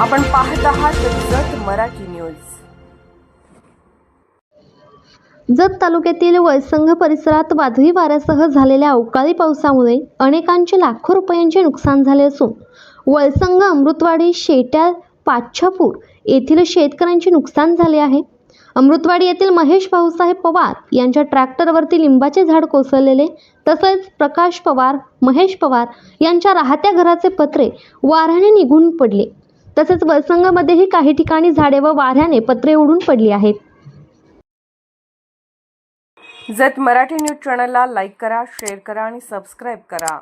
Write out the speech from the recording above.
आपण पाहत आहात जत मराठी न्यूज. जत तालुक्यातील वैसंग परिसरात वादळी वाऱ्यासह झालेल्या अवकाळी पावसामुळे अनेकांचे लाखो रुपयांचे नुकसान झाले असून वळसंघ अमृतवाडी शेट्या पाच्छापूर येथील शेतकऱ्यांचे नुकसान झाले आहे. अमृतवाडी येथील महेश भाऊसाहेब पवार यांच्या ट्रॅक्टरवरती लिंबाचे झाड कोसळलेले तसेच प्रकाश पवार महेश पवार यांच्या राहत्या घराचे पत्रे वाऱ्याने निघून पडले. तसेच वैसंगमध्येही काही ठिकाणी झाडे व वाऱ्याने पत्रे उडून पडली आहेत. जत मराठी न्यूज चॅनलला लाईक करा शेअर करा आणि सबस्क्राईब करा.